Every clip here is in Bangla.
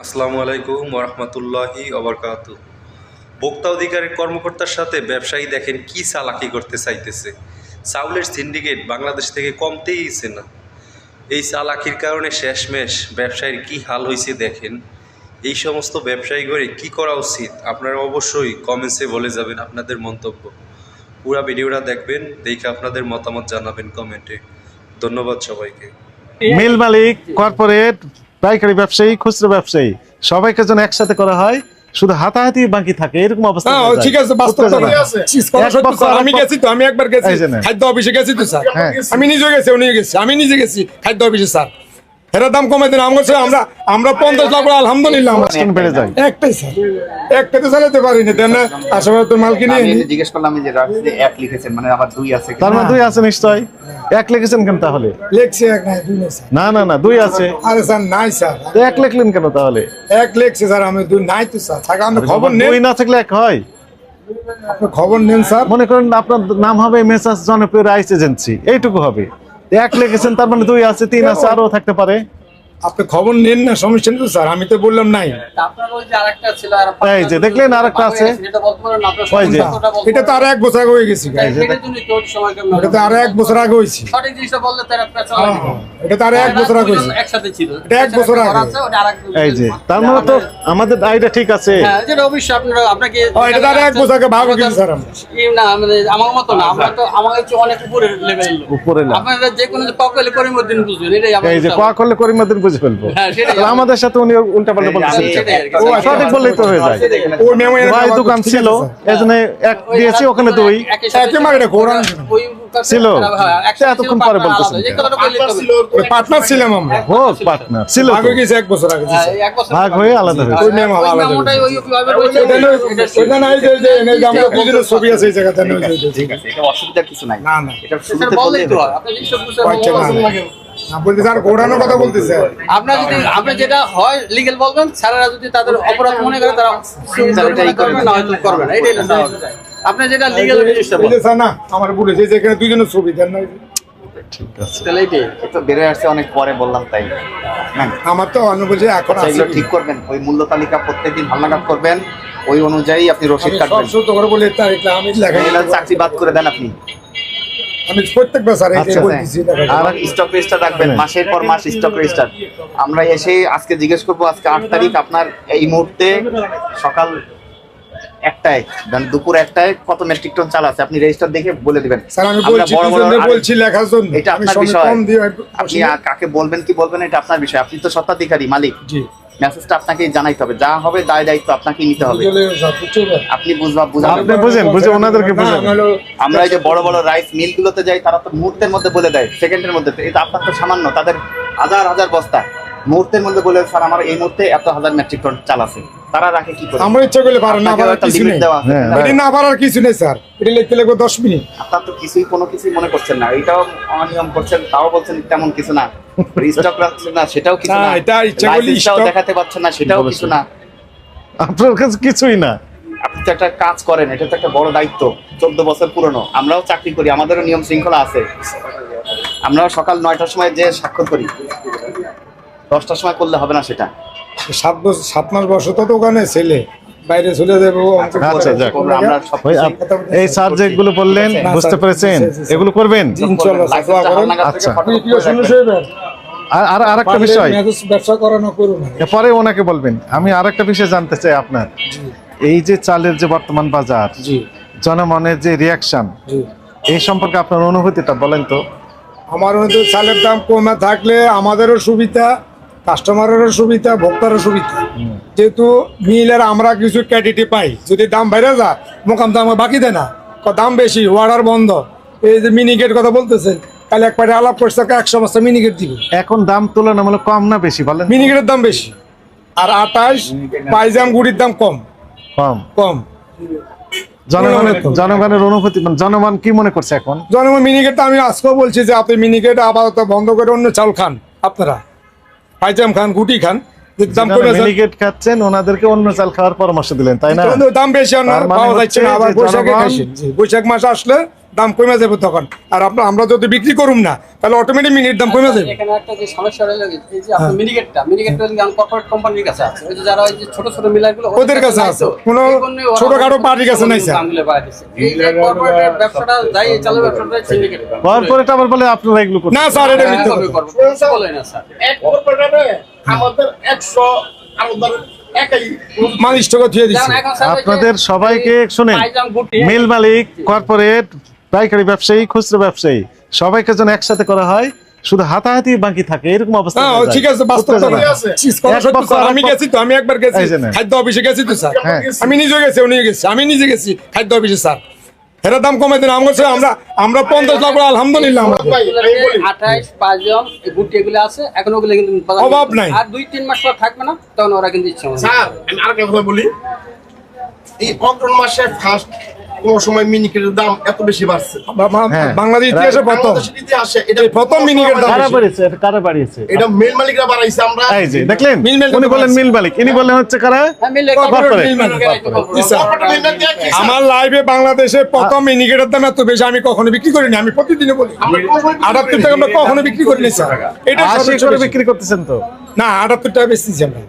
আসসালামু আলাইকুম ওরহমতুল্লাহি অবরকাত ভোক্তা অধিকারের কর্মকর্তার সাথে ব্যবসায়ী দেখেন কি চালাকি করতে চাইতেছে। চাউলের সিন্ডিকেট বাংলাদেশ থেকে কমতেইছে না। এই চালাকির কারণে শেষমেশ ব্যবসায়ীর কি হাল হয়েছে দেখেন। এই সমস্ত ব্যবসায়ী করে কি করা উচিত আপনারা অবশ্যই কমেন্টসে বলে যাবেন আপনাদের মন্তব্য। পুরা ভিডিওটা দেখবেন, দেখে আপনাদের মতামত জানাবেন কমেন্টে ধন্যবাদ সবাইকে। মিল মালিক কর্পোরেট পাইকারি ব্যবসায়ী খুচরো ব্যবসায়ী সবাইকে যেন একসাথে করা হয় শুধু হাতাহাতি বাকি থাকে এরকম অবস্থা। ঠিক আছে আমি গেছি তো আমি একবার গেছি। খাদ্য অফিসে গেছি তো স্যার হ্যাঁ। আমি নিজেও গেছি উনি গেছি আমি নিজে গেছি খাদ্য অফিসে স্যার এরা দাম কমাই দিন আমার আমরা আমরা পঞ্চাশ লাখ আলহামদুলিল্লাহ বেড়ে যায়। একটাই স্যার। একটাই তো চালাতে পারি না দেন না আশেপাশে তো মাল কিনে জিজ্ঞেস করলাম যে এক লিখেছেন মানে আবার দুই আছে তার মানে দুই আছে নিশ্চয়। এক লিখেছেন কেন তাহলে? লেখছে এক নাই দুই নেই না না না দুই আছে। আরে স্যার নাই স্যার। তো এক লিখলেন কেন তাহলে? এক লেখছে স্যার আমি দুই নাই তো স্যার। থাকা খবর দুই না থাকলে এক হয়। আপনি খবর নেন স্যার। মনে করেন আপনার নাম হবে মেসাজ জনপ্রিয় রাইস এজেন্সি এইটুকু হবে। এক লেগেছেন তার মানে দুই আছে তিন আছে আরও থাকতে পারে। আপনি খবর নেন না সমস্যা নেই তো স্যার আমি তো বললাম নাই। আপনার যে আরেকটা আর এই যে দেখলেন আরেকটা আছে? এটা তো আরও এক বছর আগে হয়ে গেছি এটা তো আরও এক বছর আগে হয়েছি। একটা হ্যাঁ, হ্যাঁ। এটা তো আরও এক বছর আগে হয়েছে। এটা এক বছর আগে। করা আছে, ওটা আরেক- এই যে তার মানে তো আমাদের আইডিয়া ঠিক আছে। হ্যাঁ, যেটা অবশ্যই আপনারা আপনাকে এটা তো আরও এক বছর আগে ভাগ হয়ে স্যার না মানে আমার মতো না আমরা তো আমার হচ্ছে অনেক উপরের লেভেল উপরে না। আপনারা যে কোনো পরিমর্দিন বুঝবেন এটাই এই যে বুঝে ফেলব হ্যাঁ, আমাদের সাথে উনি উল্টা পাল্টা কি। ও, সঠিক বললেই তো হয়ে যায় ভাই দোকান ছিল আছে, স্যার। এই জন্য এক দিয়েছি ওখানে করে দুই ছিল। ছিল। হ্যাঁ, একসাথে এতক্ষণ ছিল, পরে। ওই পার্টনার ছিলাম আমরা হোক পার্টনার ছিল তো। গেছে এক বছর আগে হ্যাঁ, ভাগ হয়ে আলাদা হয়েছে ওই মেমো আলাদা মেমোটাই ওই কীভাবে রয়েছে, এটা নাই যে- যে এনে যে ছবি আছে এই জায়গাতে ঠিক আছে এটা অসুবিধার কিছু নাই না, না। এটা শুরুতে বললেই তো হয়। হয়। আপনি জিনিসটা বুঝতে আচ্ছা, না, পারবেন। না। না, বলতে স্যার ঘোরানোর কথা বলতেছে আপনার যদি আপনি যেটা হয় লিগেল বলবেন স্যারেরা যদি তাদের অপরাধ মনে করে তারা তারা এটাই করবেন করবে। না। হয়তো করবেন না। এটাই আপনি যেটা লিগেল জিনিসটা এই যে বলেন। স্যার না আমার ছবি দেন না ঠিক আছে তাহলে এইটাই এটা বেড়ে আসছে অনেক পরে বললাম তাই। আমার তো অন্য বলছে এখন আচ্ছা, ঠিক করবেন। ওই মূল্য তালিকা প্রত্যেকদিন হালনাগাদ করবেন। ওই অনুযায়ী আপনি রসিদ কাটবেন। সত্য করে বলে আমি লেখা চাকরি বাদ করে দেন আপনি। আমি প্রত্যেকবার স্যার এই আচ্ছা, আর স্টক রেজিস্টার রাখবেন মাসের পর মাস স্টক রেজিস্টার আমরা এসে আজকে জিজ্ঞেস করব আজকে আট তারিখ আপনার এই মুহূর্তে সকাল একটায় মানে দুপুর একটায় কত মেট্রিক টন চাল আছে? আপনি রেজিস্টার দেখে বলে দিবেন। স্যার আমি বলছি বড় কি বড় জন্য আরে- বলছি লেখার জন্য। এটা আপনার বিষয়। আপনি কাকে বলবেন কি বলবেন এটা আপনার বিষয়। আপনি তো স্বত্বাধিকারী মালিক। জি। মেসেজটা আপনাকেই জানাইতে হবে। যা হবে দায় দায়িত্ব আপনাকে নিতে হবে? আপনি বুঝবা আপনি বুঝেন বুঝে ওনাদেরকে বুঝেন। আমরা এই যে বড় বড় রাইস মিল গুলোতে যাই তারা তো মুহূর্তের মধ্যে বলে দেয় সেকেন্ডের মধ্যে। এটা আপনার তো সামান্য তাদের হাজার হাজার বস্তা। মুহূর্তের মধ্যে বলে স্যার আমার এই মুহূর্তে এত হাজার মেট্রিক টন চাল আছে। তারা রাখে কি করে? আমার ইচ্ছা করলে পারেন না পারার কিছু নেই। হ্যাঁ, না পারার কিছু নেই স্যার। এটি লিখতে লিখব দশ মিনিট। আপনার তো কিছুই কোনো কিছুই মনে করছেন না। এটাও অনিয়ম করছেন তাও বলছেন তেমন কিছু না। স্টক রাখছেন না সেটাও কিছু না, না। এটা ইচ্ছা করলে stock- দেখাতে পারছেন না সেটাও কিছু না। আপনার কাছে কিছুই না। আপনি তো একটা কাজ করেন এটা তো একটা বড় দায়িত্ব চোদ্দ বছর পুরনো। আমরাও চাকরি করি আমাদেরও নিয়ম শৃঙ্খলা আছে। আমরাও সকাল নয়টার সময় যে স্বাক্ষর করি দশটার সময় করলে হবে না সেটা। সাত বছর সাত মাস বয়স তো দোকানে ছেলে। বাইরে চলে যাবে আচ্ছা, এই সাবজেক্টগুলো বললেন বুঝতে পেরেছেন। এগুলো করবেন। আচ্ছা। আর আর আরেকটা বিষয়। ব্যবসা করানো করুন। পরে ওনাকে বলবেন। আমি আরেকটা বিষয় জানতে চাই আপনার। এই যে চালের যে বর্তমান বাজার জনমনের যে রিয়াকশন এই সম্পর্কে আপনার অনুভূতিটা বলেন তো। আমার মধ্যে চালের দাম কমে থাকলে আমাদেরও সুবিধা। কাস্টমারেরও সুবিধা ভোক্তারও সুবিধা। যেহেতু মিলের আমরা কিছু ক্যাডিটি পাই যদি দাম বেড়ে যায় মোকাম দাম বাকি দেয় না। দাম বেশি ওয়ার্ডার বন্ধ। এই যে মিনিকেট কথা বলতেছেন তাহলে একবারে আলাপ করছে একশো বস্তা মিনিকেট দিবে। এখন দাম তুলনামূলক কম না বেশি বলেন? মিনিকেটের দাম বেশি। আর আঠাশ পাইজাম গুড়ির দাম কম। কম। কম। জনগণের জনগণের অনুভূতি মানে জনগণ কি মনে করছে এখন? জনগণ আমি আজকেও বলছি যে আপনি মিনিকেট আপাতত বন্ধ করে অন্য চাল খান আপনারা। পাইজাম খান গুটি খান যে দাম কমে মিনিকেট খাচ্ছেন ওনাদেরকে অন্য চাল খাওয়ার পরামর্শ দিলেন তাই না? দাম বেশি মানে পাওয়া যাচ্ছে না। আবার বৈশাখে জনগণ- খাইছেন। জি, বৈশাখ মাস আসলে দাম কমে যাবে তখন। আর আপনার আমরা যদি বিক্রি করুম না তাহলে অটোমেটিক মিনিট দাম কমে যাবে। এখানে একটা যে সমস্যা রইল এই যে আপনার মিনিকেটটা মিনিকেটটা কর্পোরেট কোম্পানির কাছে আছে ওই যে যারা ওই যে ছোট ছোট মিলারগুলো ওদের কাছে আছে। কোনো জন্যই ছোটখাটো পার্টির কাছে নাই, স্যার। এই যে কর্পোরেটের ব্যবসাটা যাই এই চালু ব্যবসাটা সিন্ডিকেট কর্পোরেট আবার বলে আপনারা এগুলো করছেন না স্যার এটা মিথ্যে। বলে না স্যার। এক আমাদের একশো আমাদের একাই মাল স্টকে থুয়ে যেমন দিচ্ছে এখন স্যার ওই যে আপনাদের সবাইকে গুটি। মিল মালিক কর্পোরেট পাইকারি ব্যবসায়ী খুচরো ব্যবসায়ী সবাইকে যেন একসাথে করা হয় শুধু হাতাহাতি বাকি থাকে এরকম অবস্থা। ঠিক আছে আমি গেছি তো আমি একবার গেছি। খাদ্য অফিসে গেছি তো স্যার। হ্যাঁ। আমি নিজে গেছি উনি গেছি। আমি নিজে গেছি খাদ্য অফিসে স্যার। এরা দাম কমে দিন আমরা আমরা আমরা পঞ্চাশ লাখ আলহামদুলিল্লাহ আঠাইশ পাঁচজন গুটি এগুলো আছে এখন ওগুলো কিন্তু অভাব নাই। আর দুই তিন মাস পর থাকবে না তখন ওরা কিন্তু ইচ্ছা স্যার আমি আরেকটা কথা বলি। এই অগ্রহণ মাসে ফার্স্ট কোন সময় মিনিকেটের দাম এত বেশি বাড়ছে। হ্যাঁ। বাংলাদেশ ইতিহাসে প্রথম। ইতিহাসে এটা প্রথম মিনিকেট দাম কারা বাড়িয়েছে? এটা কারা বাড়িয়েছে? এটা মেল মালিকরা বাড়াইছে আমরা। এই যে দেখলেন? মিল মালিক উনি বাড়ছে। মিল মালিক। ইনি বললেন হচ্ছে কারা? হ্যাঁ? আমার লাইভে বাংলাদেশে প্রথম মিনিকেটের দাম এত বেশি আমি কখনো বিক্রি করিনি আমি প্রতিদিনে বলি। আটাত্তর টাকা আমরা কখনো বিক্রি করিনি স্যার। এটা বিক্রি করতেছেন তো? না আটাত্তর টাকা বেচতেছি আমরা।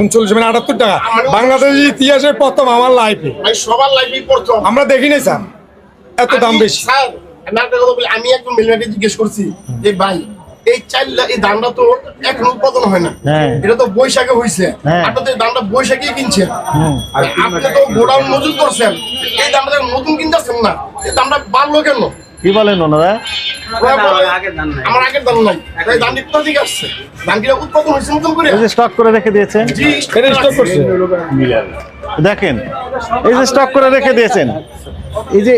উনচল্লিশ মানে আটাত্তর টাকা। বাংলাদেশের ইতিহাসে প্রথম আমার লাইফে সবার লাইফে প্রথম। আমরা দেখি নাই স্যার। এত দাম বেশি। আমি একজন মিলমাকে জিজ্ঞেস করছি যে ভাই এই চাল এই ধানটা তো এখন উৎপাদন হয় না। হ্যাঁ। এটা তো বৈশাখে হয়েছে হ্যাঁ। আপনার তো এই ধানটা বৈশাখে আপনি তো গোডাউন মজুত করছেন। এই দামটা নতুন কিনতেছেন না। এই দামটা বাড়লো কেন? কি বলেন ওনারা? দেখেন এই যে স্টক করে রেখে দিয়েছেন। এই যে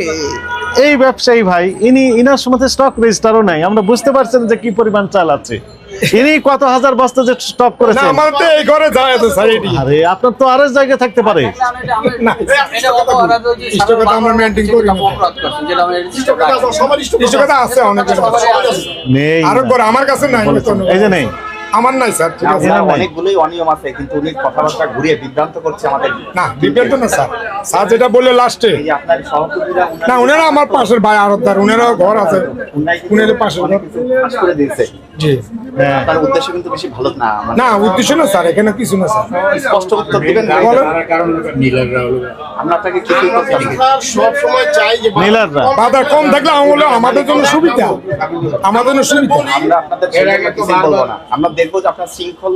এই ব্যবসায়ী ভাই ইনি ইনার সময় স্টক রেজিস্টারও নাই। আমরা বুঝতে পারছেন যে কি পরিমাণ চাল আছে। ইনি কত হাজার বস্তা যে স্টক না করেছেন আমার তো এই ঘরে যায় তো স্যার আরে আপনার তো আরও জায়গায় থাকতে পারে। না, আমরা করি যেটা কিছু কথা আছে অনেক। নেই আরও আমার কাছে নাই বলেছেন। এই যে নেই। আমার নাই স্যার ঠিক আছে। অনেকগুলোই অনিয়ম আছে কিন্তু উনি কথাবার্তা ঘুরিয়ে বিভ্রান্ত করছে আমাদের না বিপদ না স্যার। স্যার যেটা বললে লাস্টে না উনারা আমার পাশের ভাই আরতদার ঘর আছে। উনাদের পাশে করে দিয়েছে। জি। হ্যাঁ। উদ্দেশ্য কিন্তু বেশি ভালো না না উদ্দেশ্য না স্যার এখানে কিছু না স্যার। স্পষ্ট উত্তর দিবেন বলেন। আমরা আপনাকে কিছুই করতে পারি না। স্যার সব সময় চাই যে মিলাররা। কম থাকলে আমাদের জন্য সুবিধা। আমাদের জন্য সুবিধা। আমরা আপনাদের সেজন্য কিছুই বলব না। আমরা দেখব যে আপনার শৃঙ্খল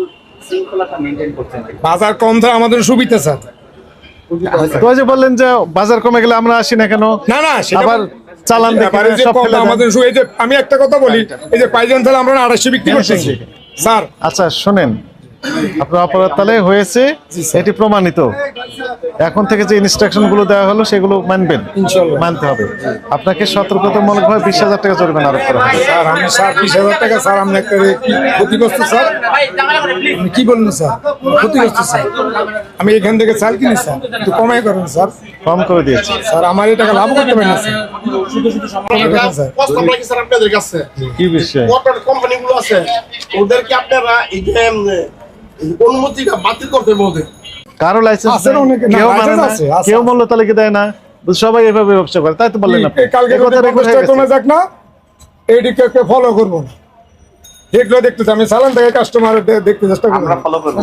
শৃঙ্খলাটা মেনটেন করছেন বাজার কম থাকে আমাদের সুবিধা স্যার। তো যে বললেন যে বাজার কমে গেলে আমরা আসি না কেন? না না আবার চালান। আমাদের সু- এই যে আমি একটা কথা বলি এই যে পাইজান তাহলে আমরা আড়াইশো বিক্রি হ্যাঁ, করতেছি। স্যার। আচ্ছা শোনেন। আপনার অপরাধ তাহলে হয়েছে এটি প্রমাণিত। এখন থেকে যে ইনস্ট্রাকশনগুলো দেওয়া হলো সেগুলো মানবেন মানতে হবে। আপনাকে সতর্কতামূলক ভাবে বিশ হাজার টাকা জরিমানা আরোপ করা হবে। স্যার আমি স্যার বিশ হাজার টাকা স্যার আপনি একটা কি ক্ষতিগ্রস্ত স্যার। কি বললেন স্যার? ক্ষতিগ্রস্ত স্যার। আমি এখান থেকে চাল কিনি স্যার। একটু কমাই করেন স্যার। কম করে দিয়েছি। স্যার আমার এই টাকা লাভ করতে পারেন না স্যার। কি বিষয়? কোম্পানিগুলো আছে ওদেরকে আপনারা এই যে অনুমতিটা বাতিল করতে হবে ওদের কারও লাইসেন্স কেউ মানে না কেউ। মূল্য তালিকা দেয় না। সবাই এভাবে ব্যবসা করে তাই তো বললেন কালকে কমে যাক না এইদিকে ফলো করব না। দেখলে দেখতেছি আমি সালান থেকে কাস্টমার দেখতে চেষ্টা করব। আমরা ফলো করব।